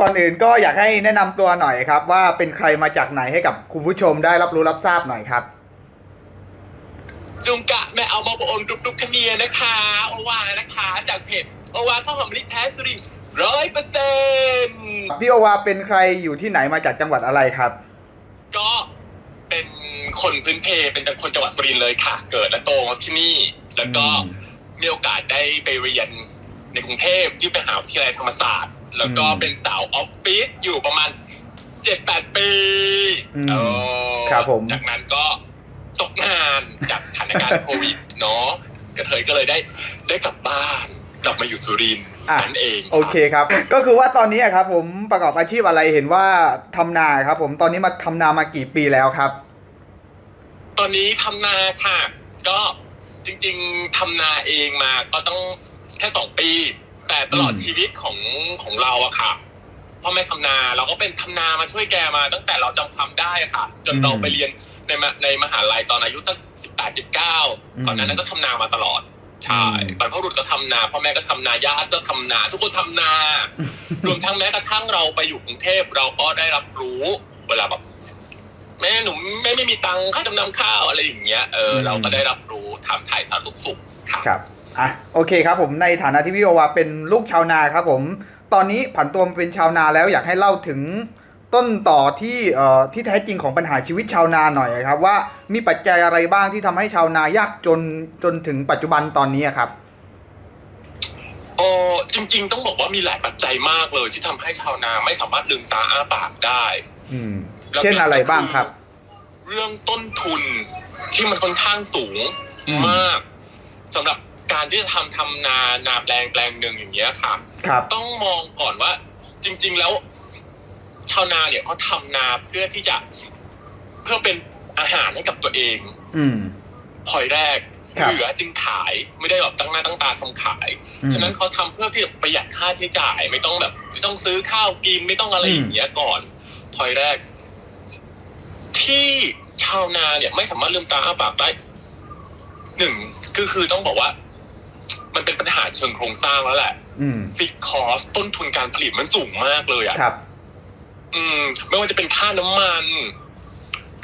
ก่อนอื่นก็อยากให้แนะนำตัวหน่อยครับ ว่าเป็นใครมาจากไหนให้กับคุณผู้ชมได้รับรู้รับทราบหน่อยครับ จุงกะแม่เอามาบองดุกดุกคเนียนะคะโอวานะคะจากเพจโอวาข้าวหอมมะลิแท้สุริร้อยเปอร์เซ็นต์พี่โอวาเป็นใครอยู่ที่ไหนมาจากจังหวัดอะไรครับ ก็เป็นคนพื้นเพเป็นคนจังหวัดสุรินทร์เลยค่ะ เกิดและโตมาที่นี่ แล้วก็อืมมีโอกาสได้ไปเรียนในกรุงเทพที่มหาวิทยาลัยธรรมศาสตร์ แล้วก็อืมเป็นสาวออฟฟิศอยู่ประมาณเจ็ดแปดปีอืมเออครับผมจากนั้นก็ตกงานจากสถานการณ์โควิดเนาะกระเทยก็เลยได้ได้กลับบ้านกลับมาอยู่สุรินทร์อะนั่นเองะโอเคครับ ก็คือว่าตอนนี้อะครับผมประกอบอาชีพอะไรเห็นว่าทำนาครับผมตอนนี้มาทำนามากี่ปีแล้วครับ ตอนนี้ทำนาค่ะ ก็จริง ๆทำนาเองมาก็ต้องแค่สองปี แต่ตลอดอืมชีวิตของของเราอะค่ะพ่อแม่ทำนาเราก็เป็นทำนามาช่วยแกมา ตั้งแต่เราจำความได้อะค่ะ จนเราไปเรียนในมในมหาลัยตอนอายุสักสิบแปดสิบเก้าก่อนหนานั้นก็ทำนามาตลอดใช่บรรพบุรุษก็ทำนาพ่อแม่ก็ทำนาญาติก็ทำนา ทุกคนทำนา รวมทั้งแม้กระทั่งเราไปอยู่กรุงเทพเราก็ได้รับรู้เวลาแบบแม่หนูไม่ไม่มีตังค่าจำนำข้าวอะไรอย่างเงี้ยเอออืมเราก็ได้รับรู้ถามถ่ายถามทุกสุขค่ะครับ อะโอเคครับผมในฐานะที่พี่โอวาเป็นลูกชาวนาครับผม ตอนนี้ผันตัวมาเป็นชาวนาแล้วอยากให้เล่าถึงต้นต่อที่เอ่อที่แท้จริงของปัญหาชีวิตชาวนาหน่อยครับ ว่ามีปัจจัยอะไรบ้างที่ทำให้ชาวนายากจนจนถึงปัจจุบันตอนนี้ครับ โอ้จริง ๆ ต้องบอกว่ามีหลายปัจจัยมากเลยที่ทำให้ชาวนาไม่สามารถลืมตาอ้าปากได้ อืมแล้วเช่นอะไรบ้างครับ เรื่องต้นทุนที่มันค่อนข้างสูงอืม มากสำหรับ การที่จะทำทำนานาแปลงแปลงหนึ่งอย่างเงี้ยค่ะ ครับ ต้องมองก่อนว่า จริง ๆ แล้ว ชาวนาเนี่ยเขาทำนาเพื่อที่จะเพื่อเป็นอาหารให้กับตัวเองอืม พอยแรก ครับ เหลือจึงขายไม่ได้แบบตั้งหน้าตั้งตาทำขาย อืม ฉะนั้นเขาทำเพื่อที่จะประหยัดค่าใช้จ่าย ไม่ต้องแบบ ไม่ต้องซื้อข้าวกินไม่ต้องอะไรอืม อย่างเงี้ยก่อนพอยแรก ที่ชาวนาเนี่ย ไม่สามารถลืมตาอ้าปากได้หนึ่งคือคือต้องบอกว่า มันเป็นปัญหาเชิงโครงสร้างแล้วแหละอืมฟิกคอสต้นทุนการผลิตมันสูงมากเลยอะครับ อืม ไม่ว่าจะเป็นค่าน้ำมัน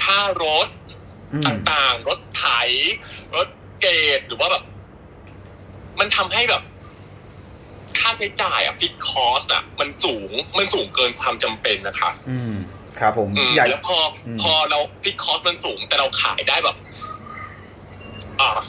ค่ารถอืม ต่างๆ รถไถ รถเกตหรือว่าแบบ มันทำให้แบบ ค่าใช้จ่ายอะฟิกคอสอะมันสูงมันสูงเกินความจำเป็นนะคะ อืม ครับผมอืมใหญ่ แล้วพออม พอเราฟิกคอสมันสูง แต่เราขายได้แบบ อ่า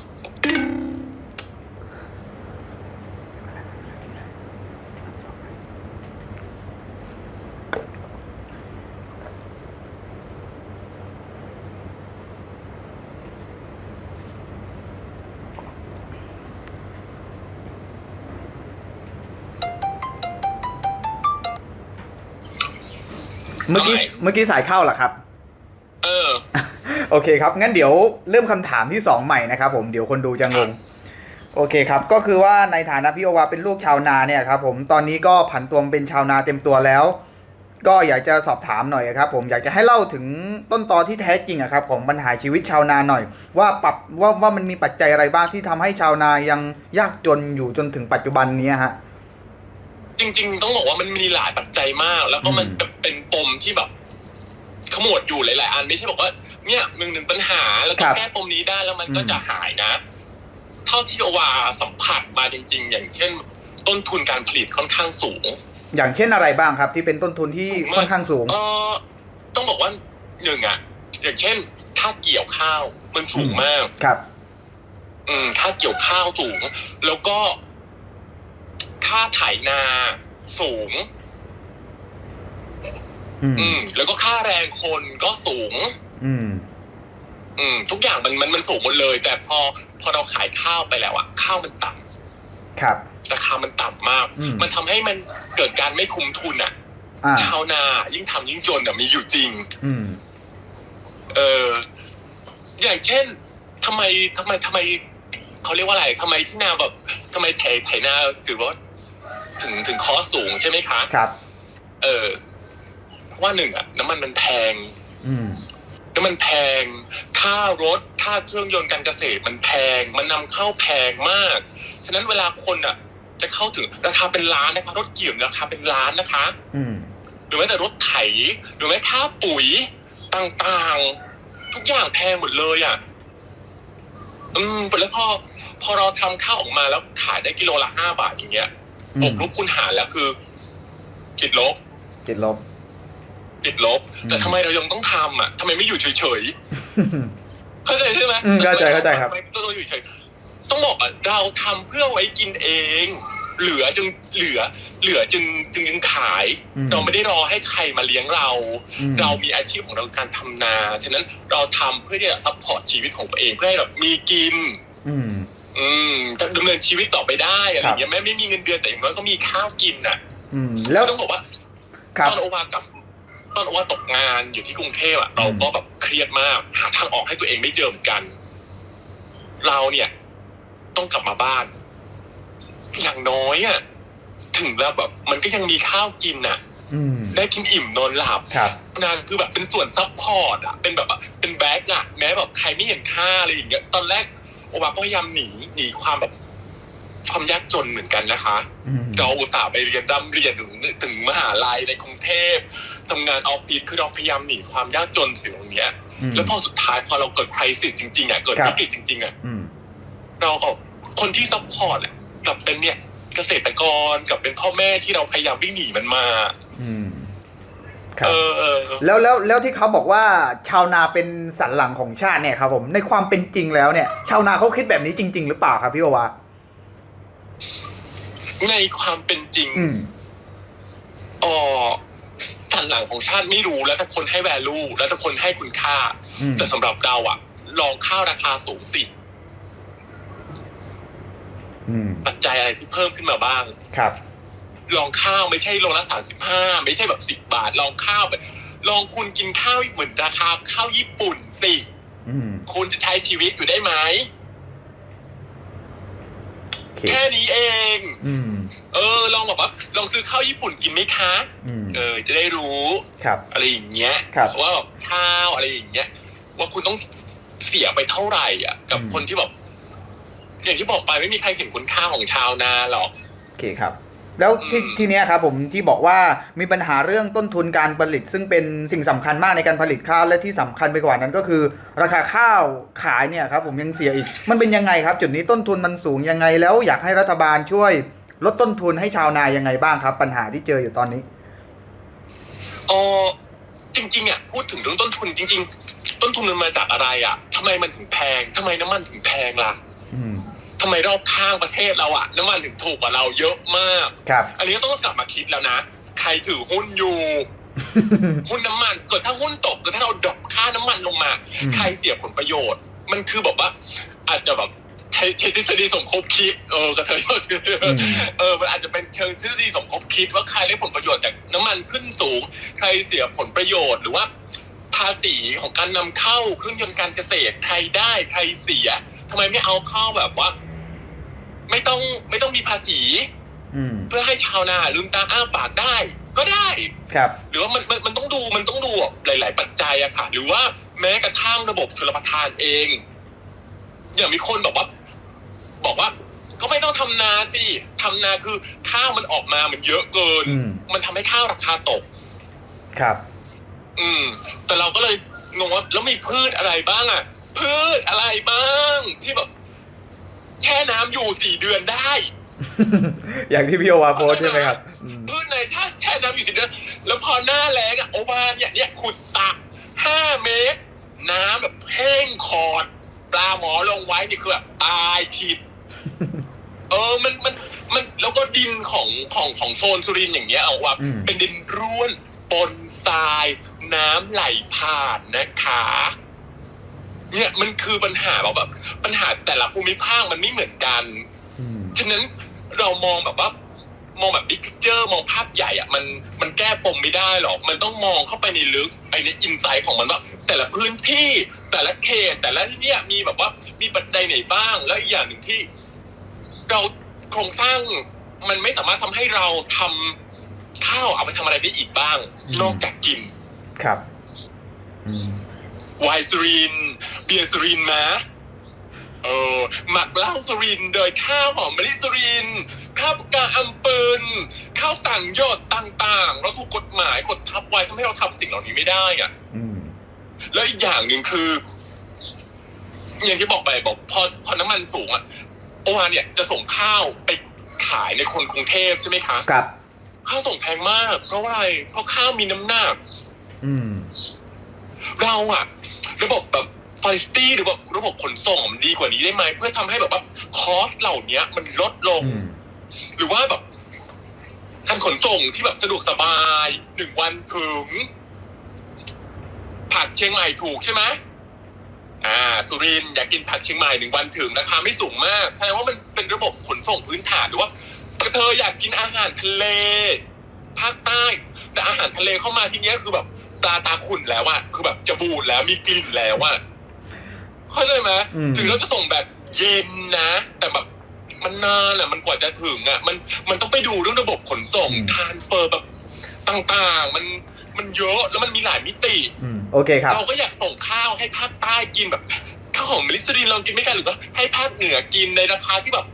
เมื่อกี้ทำไมเมื่อกี้สายเข้าเหรอครับ เออ โอเคครับ งั้นเดี๋ยวเริ่มคำถามที่สองใหม่นะครับผมเดี๋ยวคนดูจะงง โอเคครับ ก็คือว่าในฐานะพี่โอวาเป็นลูกชาวนาเนี่ยครับผมตอนนี้ก็ผันตัวมาเป็นชาวนาเต็มตัวแล้ว ก็อยากจะสอบถามหน่อยครับ ผมอยากจะให้เล่าถึงต้นตอที่แท้จริงอะครับของปัญหาชีวิตชาวนาหน่อย ว่าปรับว่าว่ามันมีปัจจัยอะไรบ้างที่ทำให้ชาวนายังยากจนอยู่จนถึงปัจจุบันนี้ฮะ จริง ๆ ต้องบอกว่ามันมีหลายปัจจัยมาก แล้วก็มันอืมเป็นปมที่แบบขมวดอยู่หลาย ๆ อันไม่ใช่บอกว่า เนี่ยหนึ่งหนึ่งปัญหาแล้วก็แก้ปมนี้ได้แล้วมันก็จะหายนะ เท่าที่โอวาสัมผัสมาจริง ๆ อย่างเช่น ต้นทุนการผลิตค่อนข้างสูง อย่างเช่นอะไรบ้างครับ ที่เป็นต้นทุนที่ค่อนข้างสูง เออต้องบอกว่าหนึ่งอะอย่างเช่นค่าเกี่ยวข้าวมันสูงมาก ครับ อืมค่าเกี่ยวข้าวสูง แล้วก็ ค่าไถนาสูง อืม อืม แล้วก็ค่าแรงคนก็สูง อืม อืม ทุกอย่างมันมันมันสูงหมดเลย แต่พอพอเราขายข้าวไปแล้วอะข้าวมันต่ำครับราคามันต่ำมาก อืม มันทำให้มันเกิดการไม่คุ้มทุนอะอ่า ชาวนายิ่งทำยิ่งจนอะมีอยู่จริง อืม เอออย่างเช่นทำไมทำไมทำไมเขาเรียกว่าอะไรทำไมที่นาแบบทำไมไถไถนาถือว่า ถึงถึงคอสสูงใช่ไหมคะครับ เออเพราะว่าหนึ่งอะน้ำมันมันแพง อืมน้ำมันแพง ค่ารถ ค่าเครื่องยนต์การเกษตรมันแพง มันนำเข้าแพงมาก ฉะนั้นเวลาคนอะจะเข้าถึงราคาเป็นล้านนะคะ รถเกี่ยวราคาเป็นล้านนะคะ อืมรือแม้แต่รถไถ หรือแม้ค่าปุ๋ยต่างๆ ทุกอย่างแพงหมดเลยอะ อืมแล้วพอพอเราทำข้าวออกมาแล้วขายได้กิโลละห้าบาทอย่างเงี้ยอื บวมกลบคูณหารแล้วคือติดลบติดลบติดลบอืมแต่ทำไมเรายังต้องทำอะทำไมไม่อยู่เฉยๆเข้าใจใช่ไหมอืมเข้าใจเข้าใจครับทำไมต้องอยู่เฉยต้องบอกอะเราทำเพื่อไว้กินเอง เหลือจึงเหลือ เหลือจึงจึงจึงขายอืมเราไม่ได้รอให้ใครมาเลี้ยงเราอืมเรามีอาชีพของเราการทำนา ฉะนั้นเราทำเพื่อที่จะซัพพอร์ตชีวิตของตัวเองเพื่อให้แบบมีกิน อืม อืมจะดำเนินชีวิตต่อไปได้อะไรครัอบย่างเงี้ยแม้ไม่มีเงินเดือนแต่อย่างน้อยก็มีข้าวกินน่ะ อืม แล้วต้องบอกว่าครับตอนโอวากับตอนโอวาตกงานอยู่ที่กรุงเทพอะเราก็แบบเครียดมากหาทางออกให้ตัวเองไม่เจอเหมือนกัน เราเนี่ย ต้องกลับมาบ้าน อย่างน้อยอะถึงแล้วแบบ มันก็ยังมีข้าวกินอะอืมได้กินอิ่มนอนหลับครับนางคือแบบเป็นส่วนซัพพอร์ตอะเป็นแบบว่าเป็นแบ็กอะแม้แบบใครไม่เห็นค่าอะไรอย่างเงี้ยตอนแรก โอวาก็พยายามหนีหนีความแบบความยากจนเหมือนกันนะคะอืมเราอุตส่าห์ไปเรียนร่ำเรียนถึงถึงมหาลัยในกรุงเทพทำงานออฟฟิศคือเราพยายามหนีความยากจนสิ่งเหล่านี้อืมแล้วพอสุดท้ายพอเราเกิดคริสิสจริงๆอะเกิดครับวิกฤตจริงๆอะอืมเราก็คนที่ซัพพอร์ตอะกลับเป็นเนี่ยเกษตรกรกับเป็นพ่อแม่ที่เราพยายามวิ่งหนีมันมาอืมครับ เออเออแล้วแล้วแล้วที่เขาบอกว่าชาวนาเป็นสันหลังของชาติเนี่ยครับผมในความเป็นจริงแล้วเนี่ย ชาวนาเขาคิดแบบนี้จริง ๆ หรือเปล่าครับพี่โอวาในความเป็นจริงอืมอ๋อสันหลังของชาติไม่รู้แล้วแต่คนให้แวลูแล้วแต่คนให้คุณค่าอืมแต่สำหรับเราอะลองข้าวราคาสูงสิอืมปัจจัยอะไรที่เพิ่มขึ้นมาบ้างครับ ลองข้าวไม่ใช่โลละสามสิบห้าไม่ใช่แบบสิบบาท ลองข้าวแบบลองคุณกินข้าวเหมือนราคาข้าวญี่ปุ่นสิอืมคุณจะใช้ชีวิตอยู่ได้ไหมโอเคแค่นี้เองอืมเออ ลองแบบว่าลองซื้อข้าวญี่ปุ่นกินไหมคะอืมเออ จะได้รู้ครับ อะไรอย่างเงี้ยครับว่าแบบข้าวอะไรอย่างเงี้ย ว่าคุณต้องเสียไปเท่าไหร่อะ กับอืมคนที่แบบอย่างที่บอกไปไม่มีใครเห็นคุณค่าของชาวนาหรอกโอเคครับ แล้วที่อืมทีเนี้ยครับผมที่บอกว่ามีปัญหาเรื่องต้นทุนการผลิต ซึ่งเป็นสิ่งสำคัญมากในการผลิตข้าวและที่สำคัญไปกว่านั้นก็คือ ราคาข้าวขายเนี่ยครับผมยังเสียอีก มันเป็นยังไงครับ จุดนี้ต้นทุนมันสูงยังไง แล้วอยากให้รัฐบาลช่วยลดต้นทุนให้ชาวนายังไงบ้างครับ ปัญหาที่เจออยู่ตอนนี้อ๋อจริงๆอะพูดถึงเรื่องต้นทุนจริง ๆ ต้นทุนมันมาจากอะไรอะทำไมมันถึงแพงทำไมน้ำมันถึงแพงล่ะอืม ทำไมรอบข้างประเทศเราอะน้ำมันถึงถูกกว่าเราเยอะมาก ครับ อันนี้ก็ต้องกลับมาคิดแล้วนะ ใครถือหุ้นอยู่ หุ้นน้ำมันเกิดถ้าหุ้นตกเกิดถ้าเราดรอปค่าน้ำมันลงมา อืม ใครเสียผลประโยชน์ มันคือแบบว่า อาจจะแบบใช้ใช้ทฤษฎีสมคบคิด เออกระเทยชอบชื่ออืม เออมันอาจจะเป็นเชิงทฤษฎีสมคบคิดว่าใครได้ผลประโยชน์จากน้ำมันขึ้นสูง ใครเสียผลประโยชน์หรือว่าภาษีของการนำเข้าเครื่องยนต์การเกษตรใครได้ใครเสียทำไมไม่เอาเข้าแบบว่า ไม่ต้องไม่ต้องมีภาษี อืม เพื่อให้ชาวนาลืมตาอ้าปากได้ ก็ได้ ครับ หรือว่ามันมันมันต้องดูมันต้องดูหลาย ๆ ปัจจัยอะค่ะ หรือว่าแม้กระทั่งระบบชลประทานเอง อย่างมีคนบอกว่า บอกว่า ก็ไม่ต้องทำนาสิทำนาคือข้าวมันออกมามันเยอะเกิน อืม มันทำให้ข้าวราคาตก ครับ อืม แต่เราก็เลยงงว่าแล้วมีพืชอะไรบ้างอะพืชอะไรบ้าง ที่แบบ แช่น้ำอยู่สี่เดือนได้อย่างที่พี่โอวาโพสต์ใช่ไหมครับอืมพืชในถ้าแช่น้ำอยู่สิเดือน แล้วพอหน้าแล้งอะโอวาเนี่ยเนี่ยขุดตักห้าเมตร น้ำแบบแห้งขอด ปลาหมอลงไว้นี่คือแบบตายผิด เออ มันมันมันแล้วก็ดินของของของโซนสุรินทร์อย่างเงี้ยเอาว่าอืม เป็นดินร่วนปนทราย น้ำไหลผ่านนะคะ เนี่ยมันคือปัญหาแบบแบบ ปัญหาแต่ละภูมิภาคมันไม่เหมือนกันอืมฉะนั้นเรามองแบบว่ามองแบบบิ๊กพิกเจอร์มองภาพใหญ่อะมันมันแก้ปมไม่ได้หรอก มันต้องมองเข้าไปในลึกไปในอินไซต์ของมันว่า แต่ละพื้นที่แต่ละเขตแต่ละที่เนี่ยมีแบบว่ามีปัจจัยไหนบ้าง แล้วอีกอย่างหนึ่งที่ เราโครงสร้างมันไม่สามารถทำให้เราทำข้าวเอาไปทำอะไรได้อีกบ้างอืมนอกจากกินครับ อืม ไวน์สุรินทร์เบียร์สุรินทร์มาเออหมักเหล้าสุรินทร์โดยข้าวหอมมะลิสุรินทร์ข้าวปลากาอัมปืนข้าวข้าวสั่งยอดต่างๆแล้วถูกกฎหมายกดทับไว้ทำให้เราทำสิ่งเหล่านี้ไม่ได้อะอืม แล้วอีกอย่างหนึ่งคือ อย่างที่บอกไปบอกพอพอน้ำมันสูงอะโอวาเนี่ยจะส่งข้าวไปขายในคนกรุงเทพใช่ไหมคะกับ ข้าวส่งแพงมาก เพราะว่าอะไรเพราะข้าวมีน้ำหนัก อืม เราอะ ระบบแบบฟาริสตี้หรือแบบระบบขนส่งมันดีกว่านี้ได้ไหมเพื่อทำให้แบบว่าคอสเหล่านี้มันลดลงอืมหรือว่าแบบการขนส่งที่แบบสะดวกสบายหนึ่งวันถึงผักเชียงใหม่ถูกใช่ไหมอ่า สุรินทร์อยากกินผักเชียงใหม่หนึ่งวันถึงราคาไม่สูงมากแสดงว่ามันเป็นระบบขนส่งพื้นฐานหรือว่าเธออยากกินอาหารทะเลภาคใต้ แต่อาหารทะเลเข้ามาที่เนี้ยคือแบบ ตาตาขุ่นแล้วอะคือแบบจะบูดแล้วมีกลิ่นแล้วอะเข้าใจไหมอืม ถึงเราจะส่งแบบเย็นนะ แต่แบบมันนานอะมันกว่าจะถึงอะมันมันต้องไปดูเรื่องระบบขนส่งทานเฟอร์แบบต่างๆ มันมันเยอะแล้วมันมีหลายมิติ อืมโอเคครับ เราก็อยากส่งข้าวให้ภาคใต้กินแบบข้าวหอมมะลิสรินเรากินไม่กันหรือว่าให้ภาคเหนือกินในราคาที่แบบ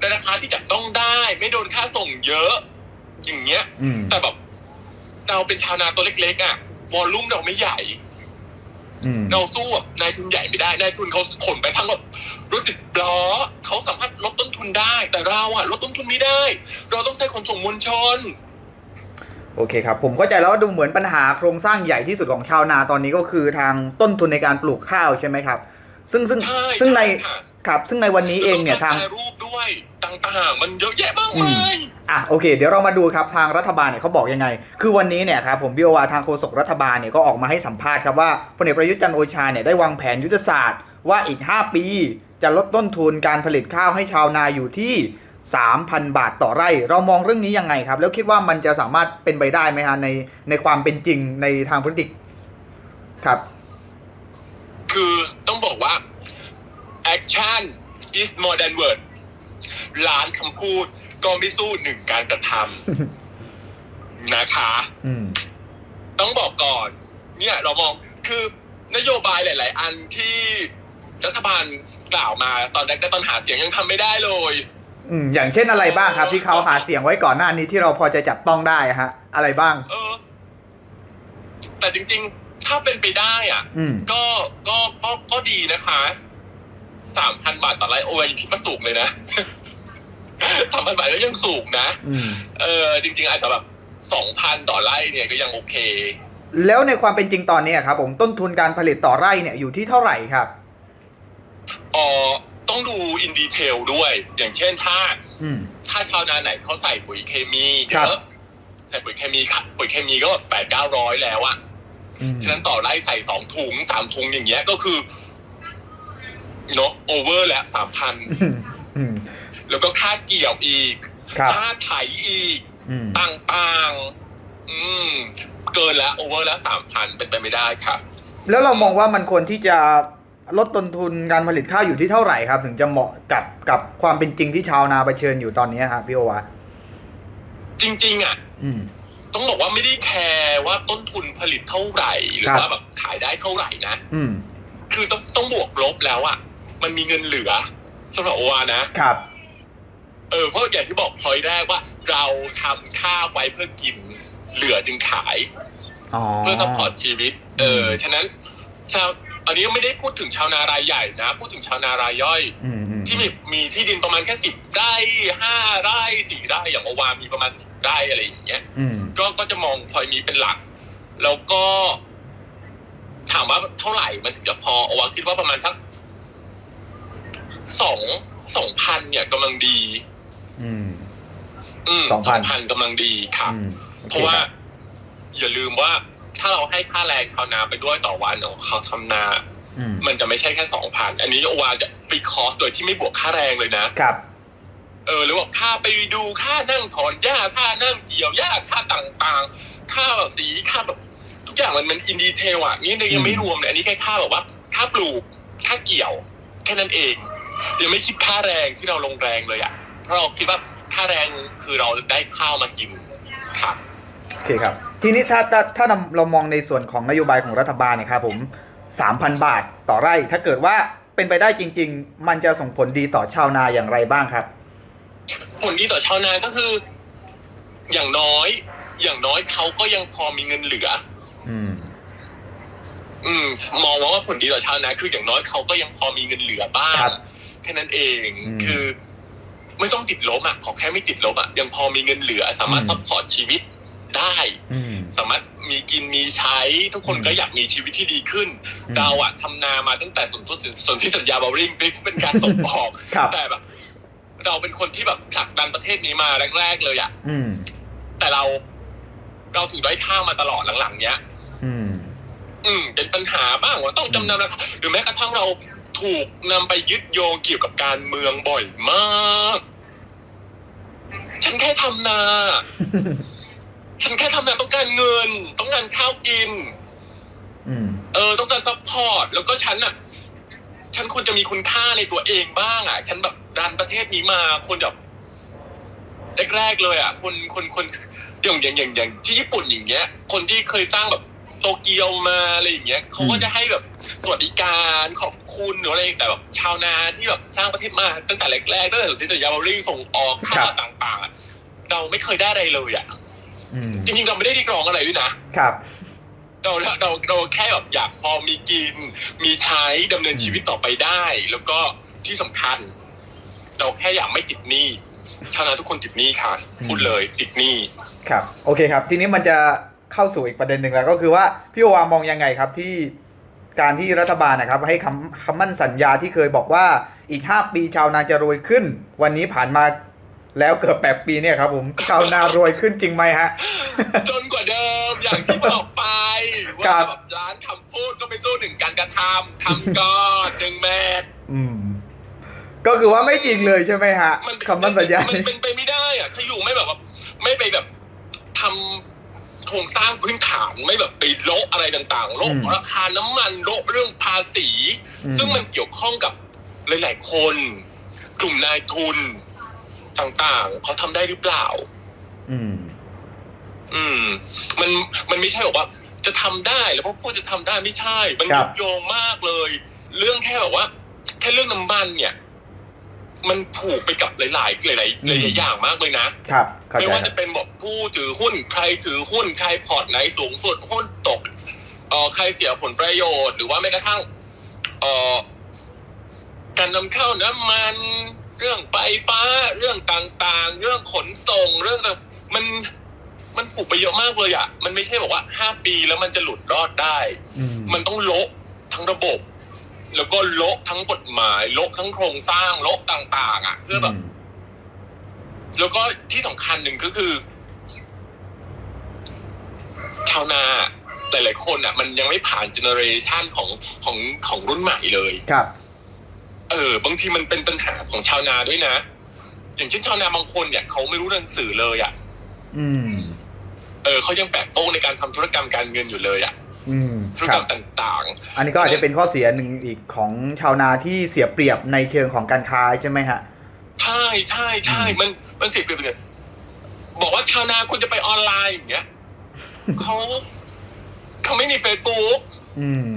ในราคาที่จับต้องได้ ไม่โดนค่าส่งเยอะ อย่างเงี้ย อืม แต่แบบเราเป็นชาวนาตัวเล็กๆอะ วอลลุ่มเราไม่ใหญ่ อืมเราสู้แบบนายทุนใหญ่ไม่ได้ นายทุนเขาขนไปทั้งแบบรถสิบล้อเขาสามารถลดต้นทุนได้ แต่เราอะลดต้นทุนไม่ได้ เราต้องใช้ขนส่งมวลชน โอเคครับ ผมเข้าใจแล้วว่าดูเหมือนปัญหาโครงสร้างใหญ่ที่สุดของชาวนาตอนนี้ก็คือทางต้นทุนในการปลูกข้าวใช่ไหมครับ ซึ่งซึ่งใช่ซึ่งในค่ะ ครับ ซึ่งในวันนี้เองเนี่ยทางแปรรูปด้วยต่างๆ มันเยอะแยะมากอืมามยอะโอเค เดี๋ยวเรามาดูครับทางรัฐบาลเนี่ยเขาบอกยังไง คือวันนี้เนี่ยครับผมบิโอวาทางโฆษกรัฐบาลเนี่ยก็ออกมาให้สัมภาษณ์ครับว่าพลเอกประยุทธ์จันทร์โอชาเนี่ยได้วางแผนยุทธศาสตร์ว่าอีก 5 ปี จะลดต้นทุนการผลิตข้าวให้ชาวนาอยู่ที่ 3,000 บาทต่อไร่ เรามองเรื่องนี้ยังไงครับ แล้วคิดว่ามันจะสามารถเป็นไปได้ไหมฮะในในความเป็นจริงในทางพลติกครับ คือต้องบอกว่า action is more than word ล้านคำพูดก็ไม่สู้หนึ่งการกระทำนะคะ อืม ต้องบอกก่อน เนี่ยเรามองคือนโยบายหลาย ๆ อันที่รัฐบาลกล่าวมาตอนแรกก็ตอนหาเสียงยังทำไม่ได้เลย อืม อย่างเช่นอะไรบ้างครับ ที่เขาหาเสียงไว้ก่อนหน้านี้ที่เราพอจะจับต้องได้ฮะ อะไรบ้าง เออ แต่จริง ๆ ถ้าเป็นไปได้อะ อืม ก็ก็ก็ก็ดีนะคะ สามพันบาทต่อไร่โอ้ยคิดว่าสูงเลยนะสามพันบาทก็ยังสูงนะอืม เออจริง ๆ อาจจะแบบสองพันต่อไร่เนี่ยก็ยังโอเค แล้วในความเป็นจริงตอนนี้ครับผมต้นทุนการผลิตต่อไร่เนี่ยอยู่ที่เท่าไหร่ครับอ๋อต้องดูอินดีเทลด้วย อย่างเช่นถ้า อืม ถ้าชาวนาไหนเขาใส่ปุ๋ยเคมีเยครับ อะใส่ปุ๋ยเคมีค่ะปุ๋ยเคมีก็แปดเก้าร้อยแล้วอะอืม ฉะนั้นต่อไร่ใส่สองถุงสามถุงอย่างเงี้ยก็คือ เนาะโอเวอร์แล้วสามพันอืมอืมแล้วก็ค่าเกี่ยวอีกครับค่าไถอีกอืมต่างๆ อืม เกินแล้วโอเวอร์แล้วสามพันเป็นไปไม่ได้ค่ะ แล้วเรามองว่ามันควรที่จะลดต้นทุนการผลิตข้าวอยู่ที่เท่าไหร่ครับ ถึงจะเหมาะกับกับความเป็นจริงที่ชาวนาเผชิญอยู่ตอนนี้ครับพี่โอวาจริง ๆ อะอืมต้องบอกว่าไม่ได้แคร์ว่าต้นทุนผลิตเท่าไหร่ หรือครับว่าแบบขายได้เท่าไหร่นะอืมคือต้องต้องบวกลบแล้วอะ มันมีเงินเหลือสำหรับโอวานะ ครับ เออเพราะอย่างที่บอกพอยแรกว่า เราทำข้าวไว้เพื่อกินเหลือจึงขาย อ๋อ เพื่อซัพพอร์ตชีวิต เออ ฉะนั้นชาวอันนี้ไม่ได้พูดถึงชาวนารายใหญ่นะ พูดถึงชาวนารายย่อย อืมอืมที่มีมีที่ดินประมาณแค่สิบไร่ห้าไร่สี่ไร่อย่างโอวามีประมาณสิบไร่อะไรอย่างเงี้ย อืม ก็ก็จะมองพอยนี้เป็นหลัก แล้วก็ ถามว่าเท่าไหร่มันถึงจะพอโอวาคิดว่าประมาณสัก สองสองพันเนี่ยกำลังดี อืม อืม2,000พันกำลังดีค่ะ อืมโอเพคราะว่าคบอย่าลืมว่าถ้าเราให้ค่าแรงชาวนาไปด้วยต่อวันของเขาทำนา อืมมันจะไม่ใช่แค่สองพันอันนี้โอวาจะฟิกคอสโดยที่ไม่บวกค่าแรงเลยนะ ครับ เออหรือว่าค่าไปดูค่านั่งถอนหญ้าค่านั่งเกี่ยวหญ้าค่าต่างๆ ค่าแบบสีค่าแบบทุกอย่างมันมันอินดีเทลอะนี่ยังไม่รวมเลยอันนี้แค่ค่าแบบว่าค่าปลูกค่าเกี่ยว แค่นั้นเอง ยังไม่คิดค่าแรงที่เราลงแรงเลยอะเพราะเราคิดว่าค่าแรงคือเราได้ข้าวมากินค่ะโอเคครับ ทีนี้ถ้าถ้าถ้าเรามองในส่วนของนโยบายของรัฐบาลเนี่ยครับผม3,000บาทต่อไร่ ถ้าเกิดว่าเป็นไปได้จริง ๆ มันจะส่งผลดีต่อชาวนาอย่างไรบ้างครับ ผลดีต่อชาวนาก็คือ อย่างน้อย อย่างน้อยเขาก็ยังพอมีเงินเหลือ อืม อืม มองว่าผลดีต่อชาวนาคืออย่างน้อยเขาก็ยังพอมีเงินเหลือบ้างครับ แค่นั้นเองอืม คือ ไม่ต้องติดลบอะขอแค่ไม่ติดลบอะยังพอมีเงินเหลือสามารถอืมซัพพอร์ตชีวิตได้ อืม สามารถมีกินมีใช้ ทุกคนอืมก็อยากมีชีวิตที่ดีขึ้น อืมเราอะทำนามาตั้งแต่สนต้นสนที่สัญญาบาริงที่เป็นการส่งออกครับ แต่แบบ เราเป็นคนที่แบบผลักดันประเทศนี้มาแรก ๆ เลยอะอืมแต่เรา เราถูกด้อยค่ามาตลอดหลังๆเนี้ย อืม อืมเป็นปัญหาบ้างว่าต้องจำนำราคาหรือแม้กระทั่งเรา ถูกนำไปยึดโยงเกี่ยวกับการเมืองบ่อยมาก ฉันแค่ทำนา ฉันแค่ทำนาต้องการเงิน ต้องการข้าวกิน อืม เออ ต้องการซัพพอร์ต แล้วก็ฉันอะ ฉันควรจะมีคุณค่าในตัวเองบ้างอะ ฉันแบบดันประเทศนี้มาคนแบบแรกๆเลยอะ คนคนคนอย่างอย่างอย่างอย่างที่ญี่ปุ่นอย่างเงี้ย คนที่เคยสร้างแบบ โตเกียวมาอะไรอย่างเงี้ยเขาก็อืมจะให้แบบสวัสดิการขอบคุณหรืออะไรแต่แบบชาวนาที่แบบสร้างประเทศมาตั้งแต่แรกๆตั้งแต่ที่สัญญาบริงส่งออกค่าต่างๆอะเราไม่เคยได้อะไรเลยอะอืมจริงๆเราไม่ได้เรียกร้องอะไรด้วยนะครับเราเราเราแค่แบบอยากพอมีกิน มีใช้ดำเนินชีวิตต่อไปได้ แล้วก็ที่สำคัญ เราแค่อยากไม่ติดหนี้ชาวนาทุกคนติดหนี้ค่ะอืมพูดเลยติดหนี้ครับ โอเคครับ ทีนี้มันจะ เข้าสู่อีกประเด็นหนึ่งแล้วก็คือว่าพี่โอวามองยังไงครับที่การที่รัฐบาลนะครับ ให้คำคำมั่นสัญญาที่เคยบอกว่าอีก 5 ปีชาวนาจะรวยขึ้น วันนี้ผ่านมาแล้วเกือบแปดปีเนี่ยครับ ผมชาวนารวยขึ้นจริงไหมฮะ จนกว่าเดิมอย่างที่บอกไปครัว่าบแบบร้านคำพูดก็ไม่สู้หนึ่งการกระทำทำก่อนหนึ่งแมทอืมก็คือว่าไม่จริงเลยใช่ไหมฮะคำมั่นสัญญามันเป็นไปไม่ได้อะถ้าอยู่ไม่แบบว่าไม่ไปแบบทำ โครงสร้างพื้นฐานไม่แบบไปโละอะไรต่างๆโละอืมราคาน้ำมันโละเรื่องภาษีอืมซึ่งมันเกี่ยวข้องกับหลายๆคน กลุ่มนายทุนต่างๆเขาทำได้หรือเปล่า อืม อืม มันมันไม่ใช่บอกว่า จะทำได้แล้วพวกพูดจะทำได้ไม่ใช่ มันครัยึบดโยงมากเลย เรื่องแค่แบบว่า แค่เรื่องน้ำมันเนี่ย มันผูกไปกับหลาย ๆ หลายๆหลายๆอย่างมากเลยนะ ครับเข้าไม่ใจว่าครัจะบ เป็นบอกผู้ถือหุ้นใครถือหุ้นใครพอร์ตไหนสูงสุดหุ้นตกเอ่อใครเสียผลประโยชน์ หรือว่าแม้กระทั่งเอ่อการนำเข้าน้ำมัน เรื่องไฟฟ้า เรื่องต่างๆ เรื่องขนส่งเรื่องต่างมันมันผูกไปเยอะมากเลยอะมันไม่ใช่บอกว่าห้าปีแล้วมันจะหลุดรอดได้ อืมมันต้องโละทั้งระบบ แล้วก็โละทั้งกฎหมายโละทั้งโครงสร้างโละต่าง ๆ อะ เพื่อแบบมแล้วก็ที่สำคัญหนึ่งก็คือ ชาวนาหลายๆคนอะ มันยังไม่ผ่านเจเนอเรชันของของของรุ่นใหม่เลยครับ เออ บางทีมันเป็นปัญหาของชาวนาด้วยนะ อย่างเช่นชาวนาบางคนเนี่ยเขาไม่รู้หนังสือเลยอะ อืม เออเขายังแปะโป้งในการทำธุรกรรมการเงินอยู่เลยอะ อืมธุรคกรรัรบมต่างอันนี้ก็อาจจะเป็นข้อเสียหนึ่งอีกของชาวนาที่เสียเปรียบในเชิงของการค้าใช่ไหมฮะๆใช่ใช่ใช่อืมมันมันเสียเปรียบเลยบอกว่าชาวนาคุณจะไปออนไลน์อย่างเงี้ยเขาเขาไม่มีเฟซบุ๊กอืม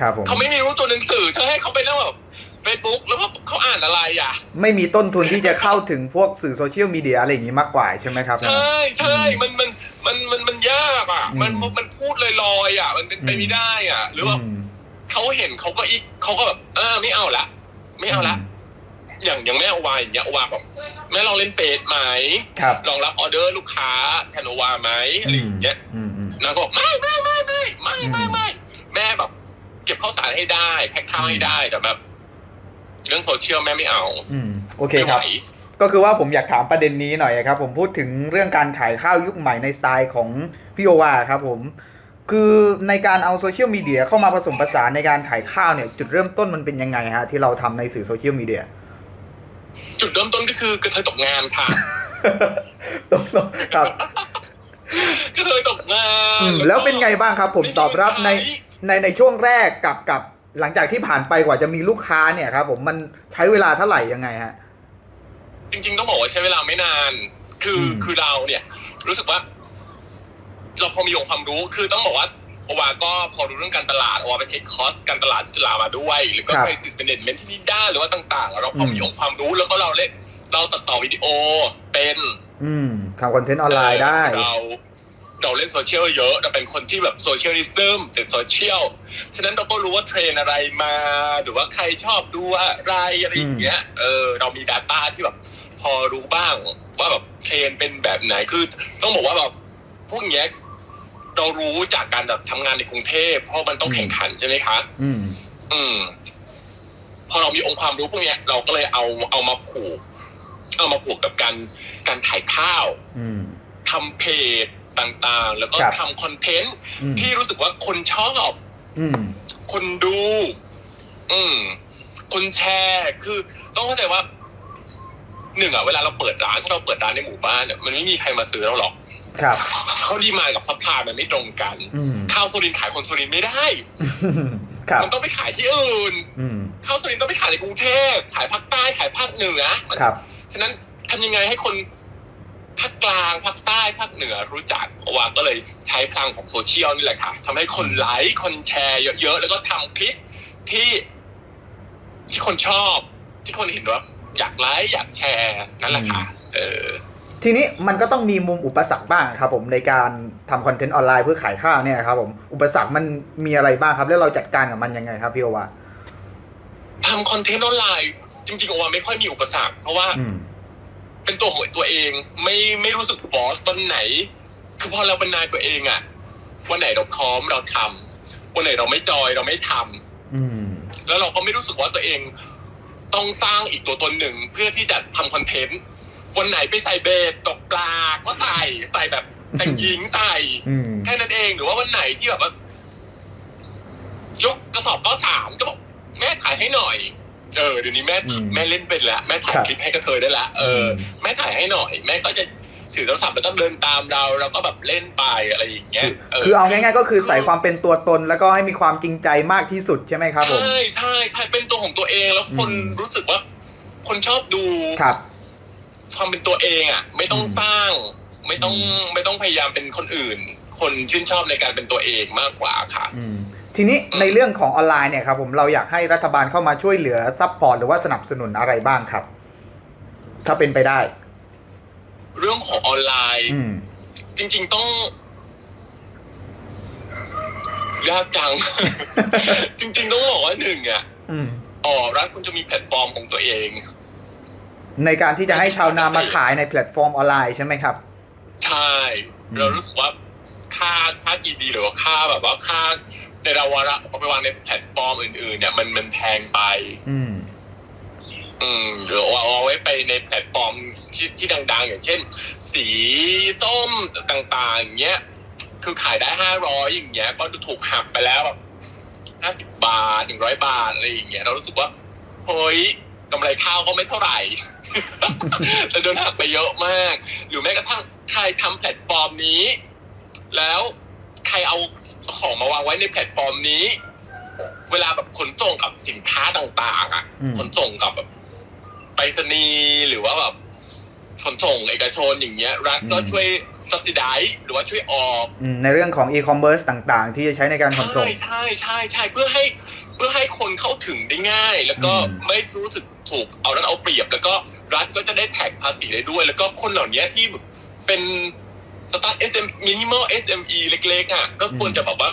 ครับผมเขาไม่มีรู้ตัวหนังสือเธอให้เขาไปนั่งแบบ เฟซบุ๊กแล้วว่าเขาอ่านอะไรอะ ไม่มีต้นทุนที่จะเข้าถึงพวกสื่อโซเชียลมีเดียอะไรอย่างนี้มากกว่าใช่ไหมครับ ใช่ใช่อืมมันมันมันมันมันยากอะอืมมันมันพูดลอยๆอะ มันเป็นไปอืมไม่ได้อะ หรือว่าอืมเขาเห็นเขาก็อีกเขาก็แบบเออไม่เอาละไม่เอาละอย่างอย่างแม่โอวาอย่างเงี้ยโอวาบอกแม่ลองเล่นเฟซไหมครับลองรับออเดอร์ลูกค้าแทนโอวาไหมอะไรอย่างเงี้ยอืมอืมนางก็บอกไม่ไม่ไม่ไม่ไม่ไม่อืมไม่แม่แบบ เก็บข้าวสารให้ได้ แพ็คข้าวให้ได้แต่แบบ เรื่องโซเชียลแม่ไม่เอาอืมโอเคไม่คไหวรับ ก็คือว่าผมอยากถามประเด็นนี้หน่อยครับ ผมพูดถึงเรื่องการขายข้าวยุคใหม่ในสไตล์ของพี่โอวาครับผมคือในการเอาโซเชียลมีเดียเข้ามาผสมผสานในการขายข้าวเนี่ย จุดเริ่มต้นมันเป็นยังไงฮะที่เราทำในสื่อโซเชียลมีเดียจุดเริ่มต้นก็คือกระเทยตกงานค่ะครับกระเทยตกงานอืมแล้วเป็นไงบ้างครับ ผมตอบรับในในในช่วงแรกกับกับ หลังจากที่ผ่านไปกว่าจะมีลูกค้าเนี่ยครับ ผมมันใช้เวลาเท่าไหร่ยังไงฮะจริงๆต้องบอกว่าใช้เวลาไม่นาน คืออม คือเราเนี่ย รู้สึกว่า เราพอมีองค์ความรู้ คือต้องบอกว่าโอวาก็พอรู้เรื่องการตลาดโอวาไปเทคคอร์สการตลาดที่จุฬามาด้วย หรือก็ครับไปซิสเมนเมนที่นิด้าหรือว่าต่างๆ เราพอมีอืม องค์ความรู้แล้วก็เราเล่นเราตัดต่อวิดีโอเป็เป็นอืมทำคอนเทนต์ออนไลน์ได้ เรา เราเล่นโซเชียลเยอะเราเป็นคนที่แบบโซเชียลิซึมติดโซเชียลฉะนั้นเราก็รู้ว่าเทรนอะไรมา หรือว่าใครชอบดูอะไรอะไรอย่างเงี้ยเออเรามี Data ที่แบบพอรู้บ้างว่าแบบเทรนเป็นแบบไหนคือ ต้องบอกว่าแบบพวกเนี้ยเรารู้จากการแบบทำงานในกรุงเทพเพราะมันต้องอืมแข่งขันใช่ไหมคะอืม อืม พอเรามีองค์ความรู้พวกเนี้ย เราก็เลยเอาเอามาผูก เอามาผูกกับการการถ่ายข้าวอืมทำเพจ ต่างๆ แล้วก็ครับทำคอนเทนต์อืม ที่รู้สึกว่าคนชอบ อืม คนดู อืม คนแชร์ คือต้องเข้าใจว่า หนึ่งอะเวลาเราเปิดร้านถ้าเราเปิดร้านในหมู่บ้านเนี่ยมันไม่มีใครมาซื้อเราหรอก ครับ เขาดีมานกับซัพพลายมันไม่ตรงกัน อืม ข้าวสุรินทร์ขายคนสุรินทร์ไม่ได้ ครับ มันต้องไปขายที่อื่น อืม ข้าวสุรินทร์ต้องไปขายในกรุงเทพ ขายภาคใต้ ขายภาคเหนือ ครับ ฉะนั้นทำยังไงให้คน ภาคกลางภาคใต้ภาคเหนือรู้จักวาก็เลยใช้พลังของโซเชียลนี่แหละค่ะทำให้คนไลค์คนแชร์เยอะๆ แล้วก็ทำคลิปที่ที่คนชอบ ที่คนเห็นว่าอยากไลค์อยากแชร์นั่นแหละค่ะ เออ ทีนี้มันก็ต้องมีมุมอุปสรรคบ้างครับ ผมในการทำคอนเทนต์ออนไลน์เพื่อขายข้าวเนี่ยครับ ผมอุปสรรคมันมีอะไรบ้างครับ แล้วเราจัดการกับมันยังไงครับพี่โอวาทำคอนเทนต์ออนไลน์จริงๆโอวาไม่ค่อยมีอุปสรรคเพราะว่าอืม เป็นตัวของตัวเอง ไม่ไม่รู้สึกบอสวันไหน คือพอเราเป็นนายตัวเองอะวันไหนเราพร้อมเราทำวันไหนเราไม่จอยเราไม่ทำอืม แล้วเราก็ไม่รู้สึกว่าตัวเอง ต้องสร้างอีกตัวตนหนึ่งเพื่อที่จะทำคอนเทนต์วันไหนไปใส่เบสตกปลาก็ใส่ใส่แบบแต่งหญิงใส่อืมแค่นั้นเองหรือว่าวันไหนที่แบบว่ายกกระสอบข้าวสารก็บอกแม่ถ่ายให้หน่อย เออเดี๋ยวนี้แม่อืมแม่เล่นเป็นแล้วแม่ถ่ายครับคลิปให้กระเทยได้ละเอออม แม่ถ่ายให้หน่อย แม่ก็จะถือโทรศัพท์แล้วก็เดินตามเราแล้วก็แบบเล่นไปอะไรอย่างเงี้ยเคือเอาง่ายๆก็คือใส่ความเป็นตัวตนแล้วก็ให้มีความจริงใจมากที่สุดใช่ไหมครับผม ใช่ใช่ใช่เป็นตัวของตัวเองแล้วคนอืม รู้สึกว่า คนชอบดูครับ ความเป็นตัวเองอะ ไม่ต้องอืมสร้าง ไม่ต้องอืม ไม่ต้องพยายามเป็นคนอื่น คนชื่นชอบในการเป็นตัวเองมากกว่าค่ะ อืม ทีนี้ในเรื่องของออนไลน์เนี่ยครับผมเราอยากให้รัฐบาลเข้ามาช่วยเหลือซัพพอร์ตหรือว่าสนับสนุนอะไรบ้างครับ ถ้าเป็นไปได้ เรื่องของออนไลน์ อืม จริง ๆ ต้องยากจัง จริง ๆ ต้องบอกว่าหนึ่งอะอืม อ๋อรัฐคุณจะมีแพลตฟอร์มของตัวเอง ในการที่จะให้ชาวนามาขายในแพลตฟอร์มออนไลน์ใช่ไหมครับ ใช่ อืม เรารู้สึกว่าค่าค่ากีดีหรือว่าค่าแบบว่าค่า ในเราวาระเอาไปวางในแพลตฟอร์มอื่นๆ เนี่ย มันมันแพงไป อืม อืมหรือว่าเอาไว้ไปในแพลตฟอร์มที่ที่ดัง ๆ อย่างเช่น สีส้มต่างๆอย่างเงี้ยคือขายได้ห้าร้อยอย่างเงี้ย ก็ถูกหักไปแล้วแบบห้าสิบบาทหนึ่งร้อยบาทอะไรอย่างเงี้ยเรารู้สึกว่าเฮ้ยกำไรข้าวก็ไม่เท่าไหร่แต่โดนหักไปเยอะมาก หรือแม้กระทั่งใครทำแพลตฟอร์มนี้ แล้วใครเอา ของมาวางไว้ในแพลตฟอร์มนี้ เวลาแบบขนส่งกับสินค้าต่างๆอะอืม ขนส่งกับแบบไปรษณีย์หรือว่าแบบขนส่งเอกชนอย่างเงี้ย รัฐก็ช่วย subsidize หรือว่าช่วยออก อืมในเรื่องของ e-commerce ต่างๆ ที่จะใช้ในการขนส่ง ใช่ใช่ใช่ใช่เพื่อให้เพื่อให้คนเข้าถึงได้ง่าย แล้วก็อืม ไม่รู้สึกถูกเอารัดเอาเปรียบ แล้วก็รัฐก็จะได้แท็กภาษีได้ด้วย แล้วก็คนเหล่านี้ที่เป็น สตาร์ท SM minimal SME เล็กๆอะก็ควรจะแบบว่า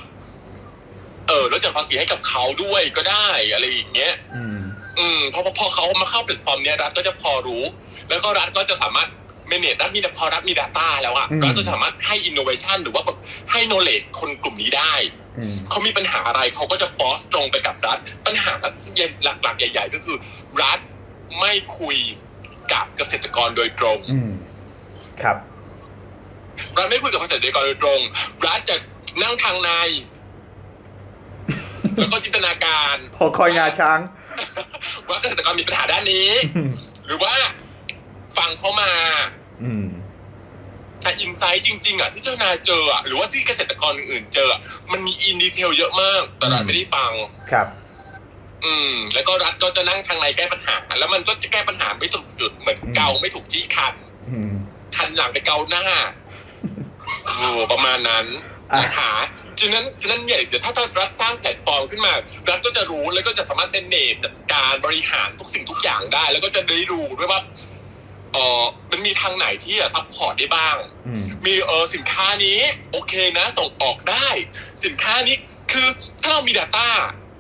เออลดหย่อนภาษีให้กับเขาด้วยก็ได้อะไรอย่างเงี้ย อืม อืมเพราะพอเขามาเข้าแพลตฟอร์มเนี้ยรัฐก็จะพอรู้ แล้วก็รัฐก็จะสามารถเมเนจรัฐมีแต่พอรัฐมี Data แล้วอะอืม รัฐก็จะสามารถให้ innovation หรือว่าแบบให้ knowledge คนกลุ่มนี้ได้ อืม เขามีปัญหาอะไรเขาก็จะฟอสตรงไปกับรัฐ ปัญหาหลักๆ ใหญ่ ๆ ก็คือ รัฐไม่คุยกับเกษตรกรโดยตรง อืม ครับ รัฐไม่คุยกับเกษตรกรโดยตรง รัฐจะนั่งทางใน แล้วก็จินตนาการพอคอยงาช้าง ว่าเกษตรกรมีปัญหาด้านนี้ หรือว่าฟังเขามาอืมแต่อินไซต์จริงๆอะที่เจ้านายเจออะหรือว่าที่เกษตรกรอื่นๆเจออะมันมีอินดีเทลเยอะมาก แต่รัฐอืมไม่ได้ฟัง ครับ อืม แล้วก็รัฐก็จะนั่งทางในแก้ปัญหา แล้วมันก็จะแก้ปัญหาไม่ถูกจุดเหมือนอืมเกาไม่ถูกที่คันอืม คันหลังไปเกาหน้า โอ้ประมาณนั้นอะนะคะฉะนั้นฉะนั้นเนี่ยเดี๋ยวถ้ารัฐสร้างแพลตฟอร์มขึ้นมา รัฐก็จะรู้แล้วก็จะสามารถเป็นเนตจัดการบริหารทุกสิ่งทุกอย่างได้ แล้วก็จะได้รู้ด้วยว่าเออมันมีทางไหนที่จะซัพพอร์ตได้บ้างอืมมีเออสินค้านี้โอเคนะ ส่งออกได้ สินค้านี้คือถ้าเรามี Data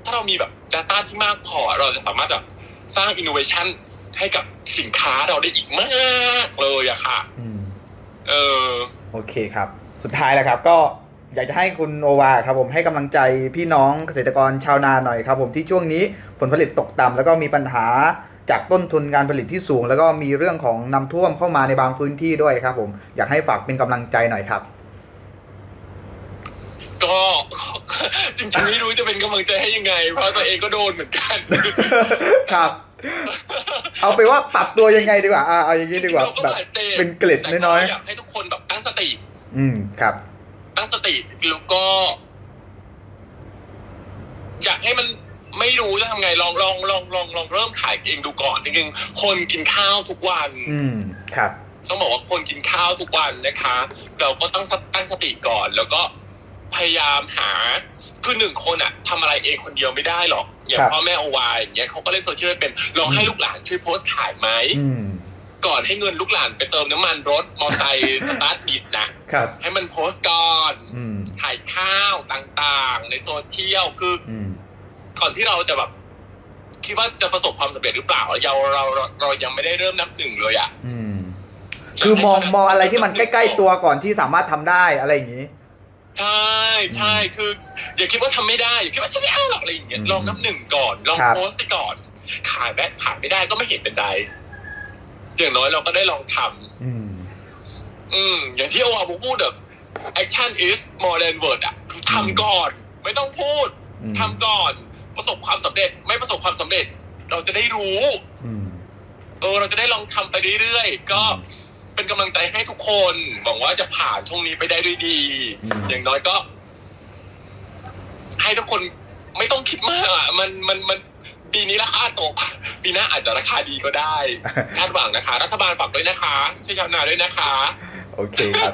ถ้าเรามีแบบ Data ที่มากพอเราจะสามารถแบบสร้าง Innovation ให้กับสินค้าเราได้อีกมากเลยอะค่ะอืมเออโอเคครับ สุดท้ายแล้วครับ ก็อยากจะให้คุณโอวาครับผมให้กำลังใจพี่น้องเกษตรกรชาวนาหน่อยครับ ผมที่ช่วงนี้ผลผลิตตกต่ำแล้วก็มีปัญหาจากต้นทุนการผลิตที่สูง แล้วก็มีเรื่องของน้ำท่วมเข้ามาในบางพื้นที่ด้วยครับ ผมอยากให้ฝากเป็นกำลังใจหน่อยครับก็จริงๆไม่รู้จะเป็นกำลังใจให้ยังไง เพราะตัวเองก็โดนเหมือนกัน ครับ เอาไปนว่าปรับตัวยังไงดีกว่าอ่าเอาอย่างนี้ดีกว่าเราก็แบบบาดเจ็บเป็นเกล็ดแต่น้อยอยากให้ทุกคนแบบตั้งสติๆอืมครับ ตั้งสติแล้วก็ อยากให้มันไม่รู้จะทำไงลองลองลองลองลองเริ่มขายเองดูก่อนจริงๆคนกินข้าวทุกวัน อืมครับ ต้องบอกว่าคนกินข้าวทุกวันนะคะ เราก็ต้องตั้งสติก่อน แล้วก็พยายามหาคือหนึ่งคนอะทำอะไรเองคนเดียวไม่ได้หรอก อย่างครับพ่อแม่โอวายอย่างเงี้ยเขาก็เล่นโซเชียลเป็นลองให้ลูกหลานช่วยโพสต์ขายไหมอืมก่อนให้เงินลูกหลานไปเติมน้ำมันรถมอเตอร์ไซค์สตาร์ทบิดนะครับให้มันโพสต์ก่อนอืมถ่ายข้าวต่างๆ ในโซเชียลคืออืมก่อนที่เราจะแบบคิดว่าจะประสบความสำเร็จหรือเปล่าเราเราเราเรายังไม่ได้เริ่มนับหนึ่งเลยอะอืมคือมองมองอะไรที่มันใกล้ๆตัวก่อนที่สามารถทำได้อะไรอย่างนี้ ใช่ใช่คืออย่าคิดว่าทำไม่ได้อย่าคิดว่าจะไม่เอาหรอกอะไรอย่างเงี้ยอืมลองนับหนึ่งก่อนลองครับโพสต์ไปก่อน ขายแม้ขายไม่ได้ก็ไม่เห็นเป็นไรอย่างน้อยเราก็ได้ลองทำอืม อืม อย่างที่โอวาบูพูดแบบ action is more than word อะคือทำก่อน ไม่ต้องพูดอืมทำก่อน ประสบความสำเร็จ ไม่ประสบความสำเร็จ เราจะได้รู้อืมเออ เราจะได้ลองทำไปเรื่อยๆก็ เป็นกำลังใจให้ทุกคนหวังว่าจะผ่านช่วงนี้ไปได้ด้วยดี อืม อย่างน้อยก็ ให้ทุกคนไม่ต้องคิดมากอะมันมันมันปีนี้ราคาตก ปีหน้าอาจจะราคาดีก็ได้คาดหวังนะคะ รัฐบาลฝากด้วยนะคะช่วยชาวนาด้วยนะคะ โอเคครับ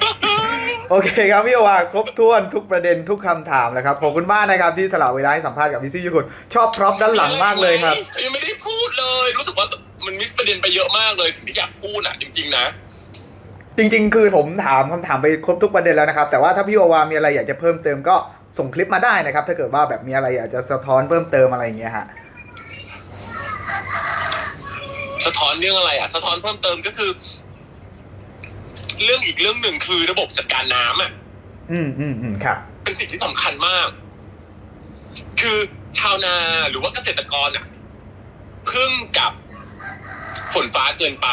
โอเคครับพี่โอวาครบถ้วนทุกประเด็นทุกคำถามเลยครับขอบคุณมากนะครับที่สละเวลาให้สัมภาษณ์กับพี่ซี่ยุคนชอบพร็อพด้านหลังมากเลยครับ ยังไม่ได้พูดเลย รู้สึกว่ามันมิสประเด็นไปเยอะมากเลย สิ่งที่อยากพูดอะ จริงๆนะ จริง ๆ คือผมถามคำถามไปครบทุกประเด็นแล้วนะครับ แต่ว่าถ้าพี่โอวามีอะไรอยากจะเพิ่มเติมก็ส่งคลิปมาได้นะครับ ถ้าเกิดว่าแบบมีอะไรอยากจะสะท้อนเพิ่มเติมอะไรอย่างเงี้ยฮะสะท้อนเรื่องอะไรอะสะท้อนเพิ่มเติมก็คือ เรื่องอีกเรื่องหนึ่งคือระบบจัดการน้ำอะอืมอืมอืมครับ เป็นสิ่งที่สำคัญมาก คือชาวนาหรือว่าเกษตรกรอะพึ่งกับฝนฟ้าเกินไป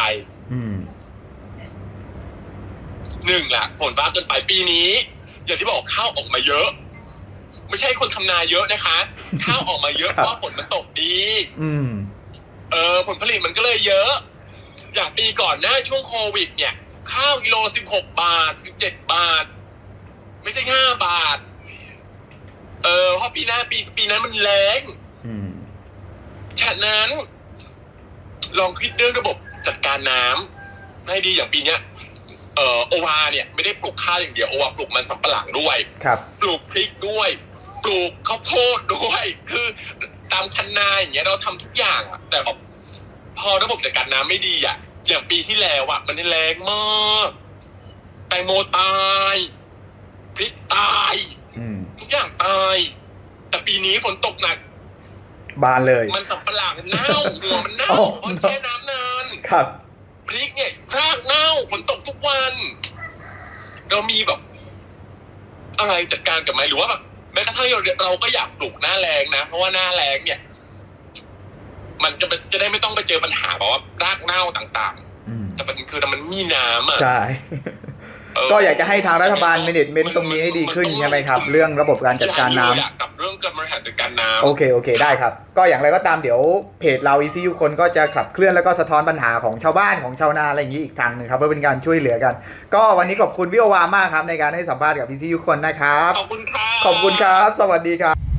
อืม หนึ่งละฝนฟ้าเกินไปปีนี้ อย่างที่บอกข้าวออกมาเยอะ ไม่ใช่คนทำนาเยอะนะคะ ข้าวออกมาเยอะคเพรับราะว่าฝนมันตกดี อืม เออ ผลผลิตมันก็เลยเยอะ อย่างปีก่อนหน้าช่วงโควิด เนี่ย ข้าวกิโลสิบหกบาทสิบเจ็ดบาท ไม่ใช่ห้าบาท เออเพราะปีหน้าปีปีนั้นมันแรงอืมฉะนั้น ลองคิดเรื่องระบบจัดการน้ำให้ดีอย่างปีเนี้ยเออโอวาเนี่ยไม่ได้ปลูกข้าวอย่างเดียวโอวาปลูกมันสำปะหลังด้วยครับ ปลูกพริกด้วย ปลูกข้าวโพดด้วย คือตามคันนาอย่างเงี้ยเราทำทุกอย่างอะแต่แบบพอระบบจัดการน้ำไม่ดีอะอย่างปีที่แล้วอะมันแรงมากแตงโมตายพริกตายอืมทุกอย่างตาย แต่ปีนี้ฝนตกหนัก บานเลย มันสำปะหลังเน่าหัวมันเน่าโอ้เพราะแช่น้ำนานครับ พริกเนี่ยรากเน่าฝนตกทุกวัน เรามีแบบ อะไรจัดการกับมันหรือว่าแบบแม้กระทั่งเราเราก็อยากปลูกหน้าแรงนะเพราะว่าหน้าแรงเนี่ย มันจะจะได้ไม่ต้องไปเจอปัญหาแบบว่ารากเน่าต่างอืมๆแต่ประเด็นคือมันมีน้ำอะใช่เออ ก็อยากจะให้ทางรัฐบาล management ตรงนี้ให้ดีขึ้นใช่ไหมครับ เรื่องระบบการจัดการน้ำใช่เลยอะกับเรื่องการบริหารจัดการน้ำโอเคโอเคได้ครับ ก็อย่างไรก็ตามเดี๋ยวเพจเรา ECU คนก็จะขับเคลื่อนแล้วก็สะท้อนปัญหาของชาวบ้านของชาวนาอะไรอย่างนี้อีกทางหนึ่งครับเพื่อเป็นการช่วยเหลือกัน ก็วันนี้ขอบคุณพี่โอวามากครับในการให้สัมภาษณ์กับ ECU คนนะครับขอบคุณครับขอบคุณครับ สวัสดีครับ